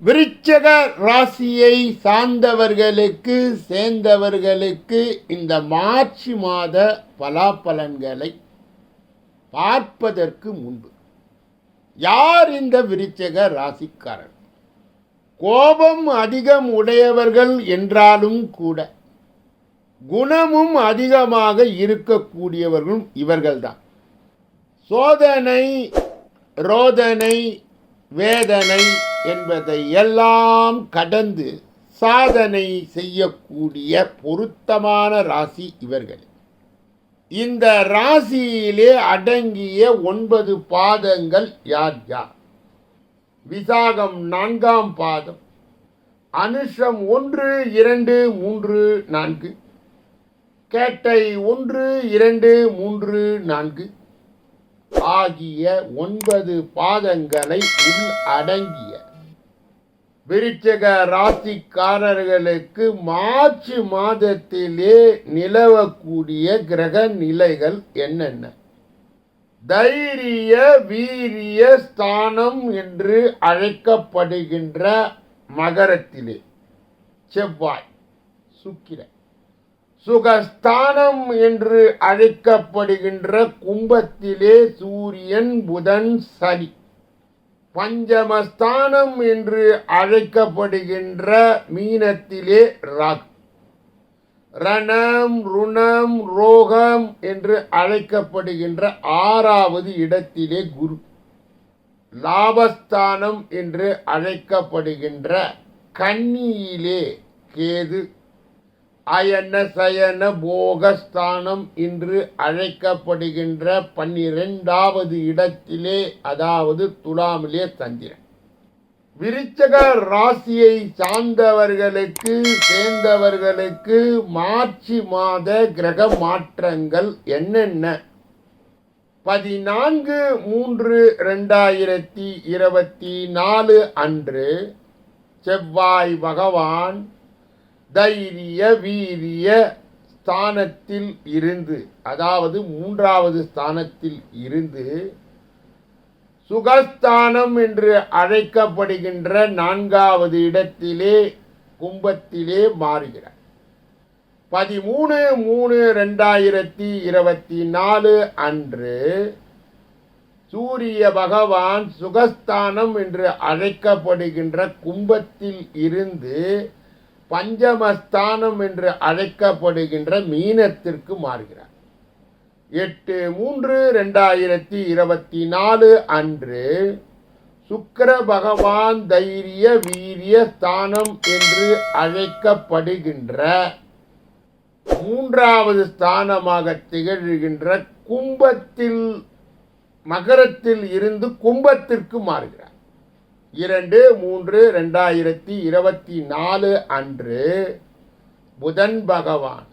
விருச்சக ராசியை சார்ந்தவர்களுக்கு சேர்ந்தவர்களுக்கு இந்த மார்ச் மாத பலாபலன்களை பார்ப்பதற்கு முன்பு யார் இந்த விருச்சக ராசிக்காரர்? கோபம் அதிகம் உடையவர்கள் என்றாலும் கூட குணமும் அதிகமாக இருக்கக்கூடியவர்களும் இவர்கள்தான். சோதனை ரோதனை வேதனை என்பதை எல்லாம் கடந்து சாதனை செய்யக்கூடிய பொருத்தமான ராசி இவர்கள். இந்த ராசியிலே அடங்கிய ஒன்பது பாதங்கள் யார் யார்? விசாகம் நான்காம் பாதம் அனுஷம் ஒன்று இரண்டு மூன்று நான்கு கேட்டை ஒன்று இரண்டு மூன்று நான்கு ஆகிய ஒன்பது பாதங்களை உள் அடங்கிய. விருச்சக ராசிக்காரர்களுக்கு மார்ச் மாதத்திலே நிலவக்கூடிய கிரக நிலைகள் என்னென்ன? தைரிய வீரிய ஸ்தானம் என்று அழைக்கப்படுகின்ற மகரத்திலே. செவ்வாய் சுக்கிரன். சுகஸ்தானம் என்று அழைக்கப்படுகின்ற கும்பத்திலே சூரியன் புதன் சனி. பஞ்சமஸ்தானம் என்று அழைக்கப்படுகின்ற மீனத்திலே ராகு. ரணம் ருணம் ரோகம் என்று அழைக்கப்படுகின்ற ஆறாவது இடத்திலே குரு. லாபஸ்தானம் என்று அழைக்கப்படுகின்ற கன்னியிலே கேது. அயன சயன போகஸ்தானம் என்று அழைக்கப்படுகின்ற பன்னிரெண்டாவது இடத்திலே அதாவது துலாமிலே சந்திரன். விருச்சக ராசியை சார்ந்தவர்களுக்கு சேர்ந்தவர்களுக்கு மார்ச் மாத கிரக மாற்றங்கள் என்னென்ன? பதினான்கு மூன்று ரெண்டாயிரத்தி இருபத்தி நாலு அன்று செவ்வாய் பகவான் தைரிய வீரிய ஸ்தானத்தில் இருந்து அதாவது மூன்றாவது ஸ்தானத்தில் இருந்து சுகஸ்தானம் என்று அழைக்கப்படுகின்ற நான்காவது இடத்திலே கும்பத்திலே மாறுகிறார். பதிமூணு மூணு ரெண்டாயிரத்தி இருபத்தி நாலு அன்று சூரிய பகவான் சுகஸ்தானம் என்று அழைக்கப்படுகின்ற கும்பத்தில் இருந்து பஞ்சமஸ்தானம் என்று அழைக்கப்படுகின்ற மீனத்திற்கு மாறுகிறார். எட்டு மூன்று ரெண்டாயிரத்தி இருபத்தி நாலு அன்று சுக்கர பகவான் தைரிய வீரிய ஸ்தானம் என்று அழைக்கப்படுகின்ற மூன்றாவது ஸ்தானமாக திகழ்கின்ற கும்பத்தில் மகரத்தில் இருந்து கும்பத்திற்கு மாறுகிறார். இரண்டு மூன்று ரெண்டாயிரத்தி இருபத்தி நாலு அன்று புதன் பகவான்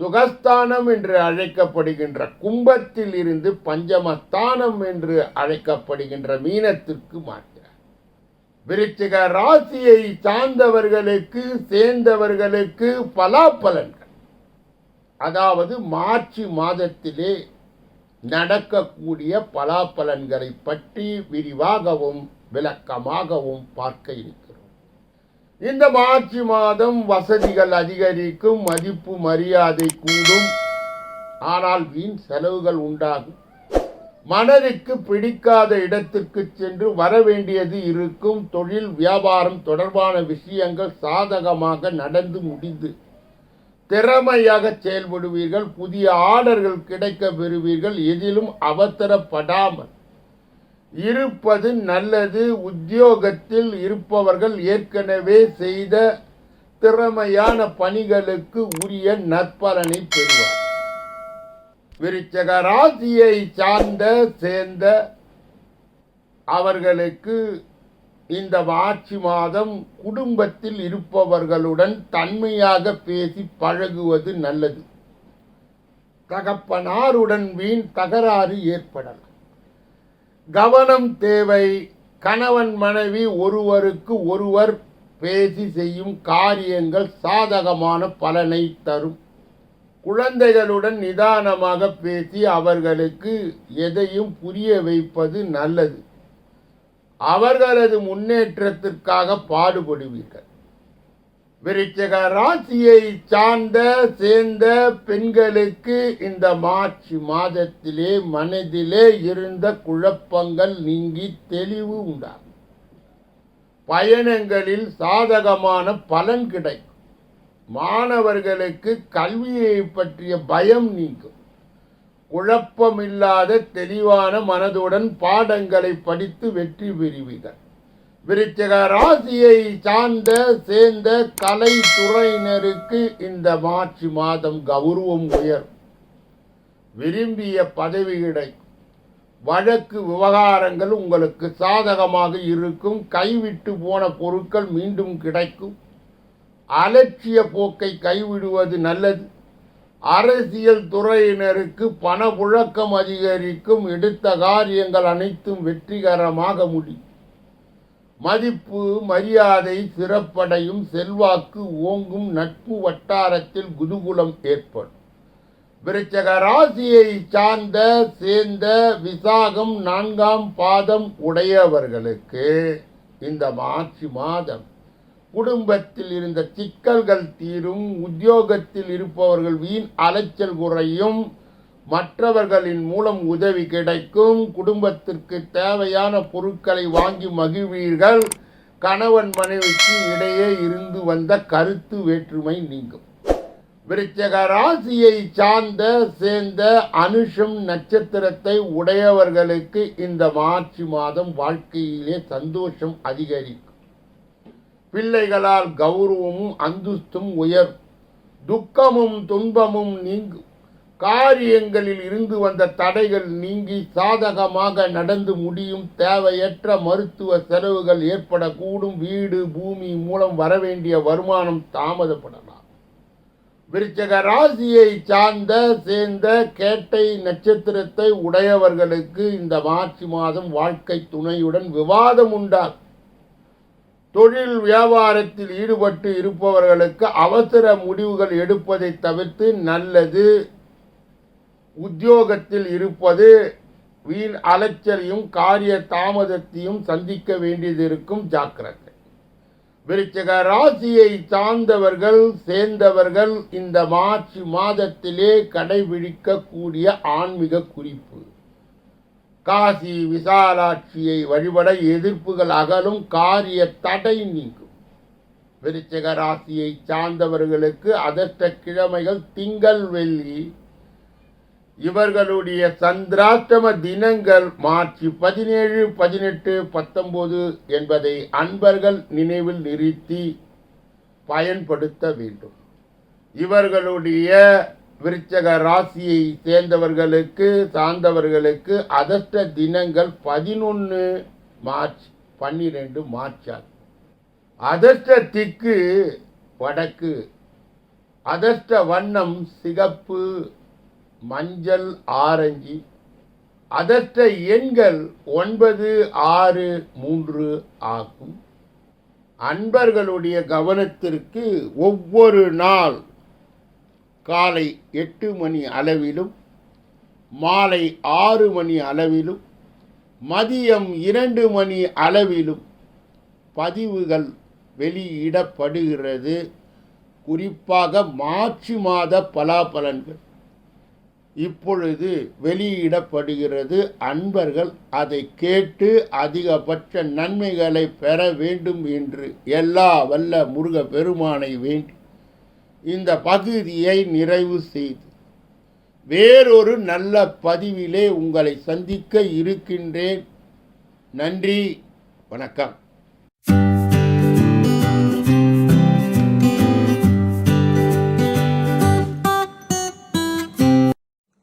சுகஸ்தானம் என்று அழைக்கப்படுகின்ற கும்பத்தில் இருந்து பஞ்சமஸ்தானம் என்று அழைக்கப்படுகின்ற மீனத்திற்கு மாற்றார். விருச்சிக ராசியை சார்ந்தவர்களுக்கு சேர்ந்தவர்களுக்கு பலாப்பலன்கள். அதாவது மார்ச் மாதத்திலே நடக்கக்கூடிய பலாபலன்களை பற்றி விரிவாகவும் விளக்கமாகவும் பார்க்க இருக்கிறோம். இந்த மார்ச் மாதம் வசதிகள் அதிகரிக்கும் மதிப்பு மரியாதை கூடும். ஆனால் வீண் செலவுகள் உண்டாகும். மனதிற்கு பிடிக்காத இடத்திற்கு சென்று வர வேண்டியது இருக்கும். தொழில் வியாபாரம் தொடர்பான விஷயங்கள் சாதகமாக நடந்து முடிந்து திறமையாக செயல்படுவீர்கள். புதிய ஆர்டர்கள் கிடைக்க பெறுவீர்கள். எதிலும் அவசரப்படாமல் இருப்பது நல்லது. உத்தியோகத்தில் இருப்பவர்கள் ஏற்கனவே செய்த திறமையான பணிகளுக்கு உரிய நற்பலனை பெறுவார். விருச்சக ராசியை சார்ந்த சேர்ந்த அவர்களுக்கு இந்த மார்ச் மாதம் குடும்பத்தில் இருப்பவர்களுடன் தன்மையாக பேசி பழகுவது நல்லது. தகப்பனாருடன் வீண் தகராறு ஏற்படலாம். கவனம் தேவை. கணவன் மனைவி ஒருவருக்கு ஒருவர் பேசி செய்யும் காரியங்கள் சாதகமான பலனை தரும். குழந்தைகளுடன் நிதானமாக பேசி அவர்களுக்கு எதையும் புரிய வைப்பது நல்லது. அவர்களது முன்னேற்றத்திற்காக பாடுபடுவீர்கள். விருச்சக ராசியை சார்ந்த சேர்ந்த பெண்களுக்கு இந்த மார்ச் மாதத்திலே மனதிலே இருந்த குழப்பங்கள் நீங்கி தெளிவு உண்டாகும். பயணங்களில் சாதகமான பலன் கிடைக்கும். மாணவர்களுக்கு கல்வியை பற்றிய பயம் நீங்கும். குழப்பமில்லாத தெளிவான மனதுடன் பாடங்களை படித்து வெற்றி பெறுவீர்கள். விருச்சிக ராசியை சார்ந்த சேர்ந்த கலைத்துறையினருக்கு இந்த மார்ச் மாதம் கௌரவம் உயரும் விரும்பிய பதவி கிடைக்கும் வழக்கு விவகாரங்கள் உங்களுக்கு சாதகமாக இருக்கும். கைவிட்டு போன பொருட்கள் மீண்டும் கிடைக்கும். அலட்சிய போக்கை கைவிடுவது நல்லது. அரசியல் துறையினருக்கு பணப்புழக்கம் அதிகரிக்கும். எடுத்த காரியங்கள் அனைத்தும் வெற்றிகரமாக முடியும். மதிப்பு மரியாதை சிறப்படையும் செல்வாக்கு ஓங்கும் நட்பு வட்டாரத்தில் குதூகுலம் ஏற்படும். விருச்சக ராசியை சார்ந்த சேர்ந்த விசாகம் நான்காம் பாதம் உடையவர்களுக்கு இந்த மார்ச் மாதம் குடும்பத்தில் இருந்த சிக்கல்கள் தீரும் உத்தியோகத்தில் இருப்பவர்கள் வீண் அலைச்சல் குறையும் மற்றவர்களின் மூலம் உதவி கிடைக்கும். குடும்பத்திற்கு தேவையான பொருட்களை வாங்கி மகிழ்வீர்கள். கணவன் மனைவிக்கு இடையே இருந்து வந்த கருத்து வேற்றுமை நீங்கும். விருச்சக ராசியை சார்ந்த சேர்ந்த அனுஷம் நட்சத்திரத்தை உடையவர்களுக்கு இந்த மார்ச் மாதம் வாழ்க்கையிலே சந்தோஷம் அதிகரிக்கும். பிள்ளைகளால் கௌரவமும் அந்தஸ்தும் உயரும் துக்கமும் துன்பமும் நீங்கும். காரியங்களில் இருந்து வந்த தடைகள் நீங்கி சாதகமாக நடந்து முடியும். தேவையற்ற மருத்துவ செலவுகள் ஏற்படக்கூடும். வீடு பூமி மூலம் வரவேண்டிய வருமானம் தாமதப்படலாம். விருச்சக ராசியை சார்ந்த சேர்ந்த கேட்டை நட்சத்திரத்தை உடையவர்களுக்கு இந்த மார்ச் மாதம் வாழ்க்கை துணையுடன் விவாதம் உண்டாகும். தொழில் வியாபாரத்தில் ஈடுபட்டு இருப்பவர்களுக்கு அவசர முடிவுகள் எடுப்பதை தவிர்த்து நல்லது. உத்தியோகத்தில் இருப்பது வீண் அலைச்சலையும் காரிய தாமதத்தையும் சந்திக்க வேண்டியது இருக்கும் ஜாக்கிரதை. விருச்சக ராசியை சார்ந்தவர்கள் சேர்ந்தவர்கள் இந்த மார்ச் மாதத்திலே கடைபிடிக்கக்கூடிய ஆன்மீக குறிப்பு. காசி விசாலாட்சியை வழிபட எதிர்ப்புகள் அகலும் காரிய தடை நீங்கும். விருச்சக ராசியை சார்ந்தவர்களுக்கு அதஷ்ட கிழமைகள் திங்கள் வெள்ளி இவர்களுடைய சந்திராஷ்டம தினங்கள் மார்ச் பதினேழு பதினெட்டு பத்தொன்பது என்பதை அன்பர்கள் நினைவில் நிறுத்தி பயன்படுத்த வேண்டும். இவர்களுடைய விருச்சக ராசியை சேர்ந்தவர்களுக்கு சார்ந்தவர்களுக்கு அதஷ்ட தினங்கள் பதினொன்று மார்ச் பன்னிரெண்டு மார்ச் ஆகும். அதஷ்ட திக்கு வடக்கு அதஷ்ட வண்ணம் சிகப்பு மஞ்சள் ஆரஞ்சு. அதற்ற எண்கள் ஒன்பது ஆறு மூன்று ஆகும். அன்பர்களுடைய கவனத்திற்கு ஒவ்வொரு நாள் காலை எட்டு மணி அளவிலும் மாலை ஆறு மணி அளவிலும் மதியம் இரண்டு மணி அளவிலும் பதிவுகள் வெளியிடப்படுகிறது. குறிப்பாக மார்ச் மாத பலாபலன்கள். இப்பொழுது வெளியிடப்படுகிறது அன்பர்கள் அதை கேட்டு அதிகபட்ச நன்மைகளை பெற வேண்டும் என்று எல்லா வல்ல முருக பெருமானை வேண்டி இந்த பகுதியை நிறைவு செய்து வேறொரு நல்ல பதிவிலே உங்களை சந்திக்க இருக்கின்றேன். நன்றி வணக்கம்.